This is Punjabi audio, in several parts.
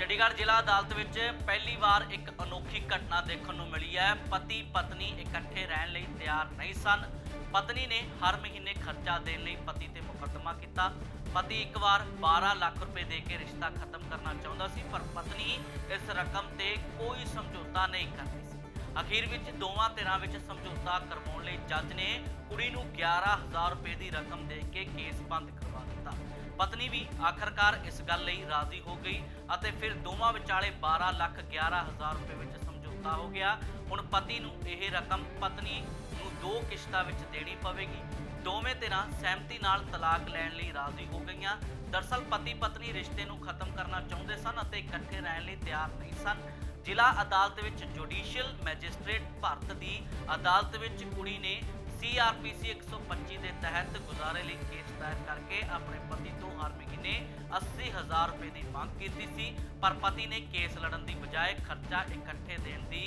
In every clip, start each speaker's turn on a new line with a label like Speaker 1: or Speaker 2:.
Speaker 1: ਚੰਡੀਗੜ੍ਹ ਜ਼ਿਲ੍ਹਾ ਅਦਾਲਤ ਵਿੱਚ ਪਹਿਲੀ ਵਾਰ ਇੱਕ ਅਨੋਖੀ ਘਟਨਾ ਦੇਖਣ ਨੂੰ ਮਿਲੀ ਹੈ। ਪਤੀ ਪਤਨੀ ਇਕੱਠੇ ਰਹਿਣ ਲਈ ਤਿਆਰ ਨਹੀਂ ਸਨ। ਪਤਨੀ ਨੇ ਹਰ ਮਹੀਨੇ ਖਰਚਾ ਦੇਣ ਲਈ ਪਤੀ ਤੇ ਮੁਕੱਦਮਾ ਕੀਤਾ। ਪਤੀ ਇੱਕ ਵਾਰ 12 ਲੱਖ ਰੁਪਏ ਦੇ ਕੇ ਰਿਸ਼ਤਾ ਖਤਮ ਕਰਨਾ ਚਾਹੁੰਦਾ ਸੀ, ਪਰ ਪਤਨੀ ਇਸ ਰਕਮ ਤੇ ਕੋਈ ਸਮਝੌਤਾ ਨਹੀਂ ਕਰਦੀ ਸੀ। ਅਖੀਰ ਵਿੱਚ ਦੋਵਾਂ ਧਿਰਾਂ ਵਿੱਚ ਸਮਝੌਤਾ ਕਰਵਾਉਣ ਲਈ ਜੱਜ ਨੇ ਕੁੜੀ ਨੂੰ 11000 ਰੁਪਏ ਦੀ ਰਕਮ ਦੇ ਕੇ ਕੇਸ ਬੰਦ ਕਰਵਾ ਦਿੱਤਾ। ਪਤਨੀ ਵੀ ਆਖਰਕਾਰ ਇਸ ਗੱਲ ਲਈ ਰਾਜ਼ੀ ਹੋ ਗਈ ਅਤੇ ਫਿਰ ਦੋਵਾਂ ਵਿਚਾਲੇ 12 ਲੱਖ 11000 ਰੁਪਏ ਵਿੱਚ ਸਮਝੌਤਾ ਹੋ ਗਿਆ। ਹੁਣ ਪਤੀ ਨੂੰ ਇਹ ਰਕਮ ਪਤਨੀ ਨੂੰ ਦੋ ਕਿਸ਼ਤਾਂ ਵਿੱਚ ਦੇਣੀ ਪਵੇਗੀ। ਦੋਵੇਂ ਧਿਰਾਂ ਸਹਿਮਤੀ ਨਾਲ ਤਲਾਕ ਲੈਣ ਲਈ ਰਾਜ਼ੀ ਹੋ ਗਈਆਂ। ਦਰਸਲ ਪਤੀ ਪਤਨੀ ਰਿਸ਼ਤੇ ਨੂੰ ਖਤਮ ਕਰਨਾ ਚਾਹੁੰਦੇ ਸਨ ਅਤੇ ਇਕੱਠੇ ਰਹਿਣ ਲਈ ਤਿਆਰ ਨਹੀਂ ਸਨ। ਜ਼ਿਲ੍ਹਾ ਅਦਾਲਤ ਵਿੱਚ ਜੁਡੀਸ਼ੀਅਲ ਮੈਜਿਸਟ੍ਰੇਟ ਭਾਰਤ ਦੀ ਅਦਾਲਤ ਵਿੱਚ ਕੁੜੀ ਨੇ ਸੀਆਰਪੀਸੀ 125 ਦੇ ਤਹਿਤ ਗੁਜ਼ਾਰੇ ਲਈ ਕੇਸ ਦਾਇਰ ਕਰਕੇ ਆਪਣੇ ਪਤੀ ਤੋਂ ਹਰ ਮਹੀਨੇ 80000 ਰੁਪਏ ਦੀ ਮੰਗ ਕੀਤੀ ਸੀ, ਪਰ ਪਤੀ ਨੇ ਕੇਸ ਲੜਨ ਦੀ ਬਜਾਏ ਖਰਚਾ ਇਕੱਠੇ ਦੇਣ ਦੀ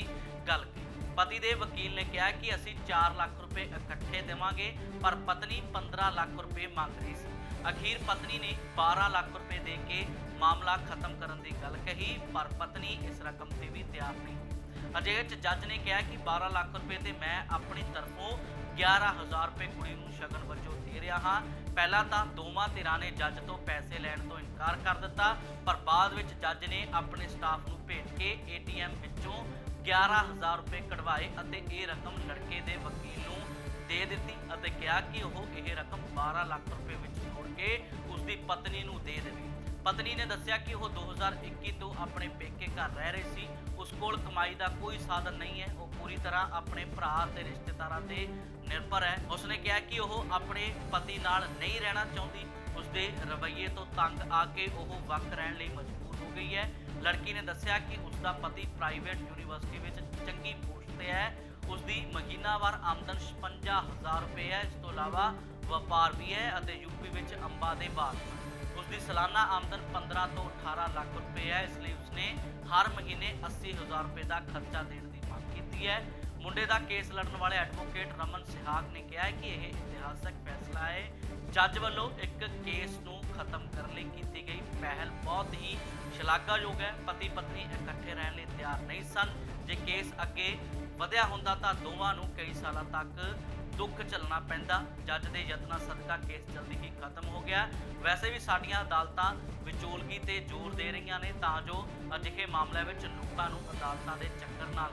Speaker 1: ਗੱਲ ਕੀਤੀ ਪਤੀ ਦੇ ਵਕੀਲ ਨੇ ਕਿਹਾ ਕਿ ਅਸੀਂ 4 ਲੱਖ ਰੁਪਏ ਇਕੱਠੇ ਦੇਵਾਂਗੇ, ਪਰ ਪਤਨੀ 15 ਲੱਖ ਰੁਪਏ ਮੰਗ ਰਹੀ ਸੀ। ਅਖੀਰ ਪਤਨੀ ਨੇ 12 ਲੱਖ ਰੁਪਏ ਦੇ ਕੇ ਮਾਮਲਾ ਖਤਮ ਕਰਨ ਦੀ ਗੱਲ ਕਹੀ, ਪਰ ਪਤਨੀ ਇਸ ਰਕਮ ਤੇ ਵੀ ਤਿਆਰ ਨਹੀਂ ਅਜਿਹੇ ਚ ਜੱਜ ਨੇ ਕਿਹਾ ਕਿ 12 ਲੱਖ ਰੁਪਏ ਤੇ ਮੈਂ ਆਪਣੀ ਤਰਫੋਂ 11000 ਰੁਪਏ ਕੁੜੀ ਨੂੰ ਸ਼ਗਨ ਵਜੋਂ ਦੇ ਰਿਹਾ ਹਾਂ। ਪਹਿਲਾਂ ਤਾਂ ਦੋਵਾਂ ਧਿਰਾਂ ਨੇ ਜੱਜ ਤੋਂ ਪੈਸੇ ਲੈਣ ਤੋਂ ਇਨਕਾਰ ਕਰ ਦਿੱਤਾ, ਪਰ ਬਾਅਦ ਵਿੱਚ ਜੱਜ ਨੇ ਆਪਣੇ ਸਟਾਫ ਨੂੰ ਭੇਜ ਕੇ ਏਟੀਐਮ ਵਿੱਚੋਂ 11000 ਰੁਪਏ ਕਢਵਾਏ ਅਤੇ ਇਹ ਰਕਮ ਲੜਕੇ ਦੇ ਵਕੀਲ ਨੂੰ ਦੇ ਦਿੱਤੀ ਅਤੇ ਕਿਹਾ ਕਿ ਉਹ ਇਹ ਰਕਮ 12 ਲੱਖ ਰੁਪਏ ਵਿੱਚ ਜੋੜ ਕੇ ਉਸ ਦੀ ਪਤਨੀ ਨੂੰ ਦੇ ਦੇਵੇ। ਪਤਨੀ ਨੇ ਦੱਸਿਆ ਕਿ ਉਹ 2021 ਤੋਂ ਆਪਣੇ ਪੇਕੇ ਘਰ ਰਹਿ ਰਹੀ ਸੀ। ਉਸ ਕੋਲ ਕਮਾਈ ਦਾ ਕੋਈ ਸਾਧਨ ਨਹੀਂ ਹੈ। ਉਹ ਪੂਰੀ ਤਰ੍ਹਾਂ ਆਪਣੇ ਭਰਾ ਤੇ ਰਿਸ਼ਤੇਦਾਰਾਂ ਤੇ ਨਿਰਭਰ ਹੈ। ਉਸਨੇ ਕਿਹਾ ਕਿ ਉਹ ਆਪਣੇ ਪਤੀ ਨਾਲ ਨਹੀਂ ਰਹਿਣਾ ਚਾਹੁੰਦੀ। ਉਸਦੇ ਰਵੱਈਏ ਤੋਂ ਤੰਗ ਆ ਕੇ ਉਹ ਵੱਖ ਰਹਿਣ ਲਈ ਮਜਬੂਰ ਹੋ ਗਈ ਹੈ। ਲੜਕੀ ਨੇ ਦੱਸਿਆ ਕਿ ਉਸਦਾ ਪਤੀ ਪ੍ਰਾਈਵੇਟ ਯੂਨੀਵਰਸਿਟੀ ਵਿੱਚ ਚੰਗੀ ਪੋਸਟ ਤੇ ਹੈ। ਉਸਦੀ ਮਹੀਨਾਵਾਰ ਆਮਦਨ 55000 ਰੁਪਏ ਹੈ। ਇਸ ਤੋਂ ਇਲਾਵਾ ਵਪਾਰ ਵੀ ਹੈ ਅਤੇ ਯੂਪੀ ਵਿੱਚ ਅੰਬਾਂ ਦੇ ਬਾਗ ਹਨ। ਸਾਲਾਨਾ ਆਮਦਨ 15 ਤੋਂ 18 ਲੱਖ ਰੁਪਏ ਹੈ। ਇਸ ਲਈ ਉਸਨੇ ਹਰ ਮਹੀਨੇ 80000 ਰੁਪਏ ਦਾ ਖਰਚਾ ਦੇਣ ਦੀ ਮੰਗ ਕੀਤੀ ਹੈ। ਮੁੰਡੇ ਦਾ ਕੇਸ ਲੜਨ ਵਾਲੇ ਐਡਵੋਕੇਟ ਰਮਨ ਸਿਹਾਗ ਨੇ ਕਿਹਾ ਹੈ ਕਿ ਇਹ ਇਤਿਹਾਸਕ ਫੈਸਲਾ ਹੈ। ਜੱਜ ਵੱਲੋਂ ਇੱਕ ਕੇਸ ਨੂੰ ਖਤਮ ਕਰਨ ਲਈ ਕੀਤੀ ਗਈ ਪਹਿਲ ਬਹੁਤ ਹੀ ਸ਼ਲਾਘਾਯੋਗ ਹੈ। ਪਤੀ ਪਤਨੀ ਇਕੱਠੇ ਰਹਿਣ ਲਈ ਤਿਆਰ ਨਹੀਂ ਸਨ। ਜੇ ਕੇਸ ਅੱਗੇ ਵਧਿਆ ਹੁੰਦਾ ਤਾਂ ਦੋਵਾਂ ਨੂੰ ਕਈ ਸਾਲਾਂ ਤੱਕ ਦੁੱਖ ਝੱਲਣਾ ਪੈਂਦਾ। ਜੱਜ ਦੇ ਯਤਨਾਂ ਸਦਕਾ ਕੇਸ ਜਲਦੀ ਹੀ ਖਤਮ ਹੋ ਗਿਆ। ਵੈਸੇ ਵੀ ਸਾਡੀਆਂ ਅਦਾਲਤਾਂ ਵਿਚੋਲਗੀ ਤੇ ਜ਼ੋਰ ਦੇ ਰਹੀਆਂ ਨੇ ਤਾਂ ਜੋ ਅਜਿਹੇ ਮਾਮਲਿਆਂ ਵਿੱਚ ਲੋਕਾਂ ਨੂੰ ਅਦਾਲਤਾਂ ਦੇ ਚੱਕਰ ਨਾਲ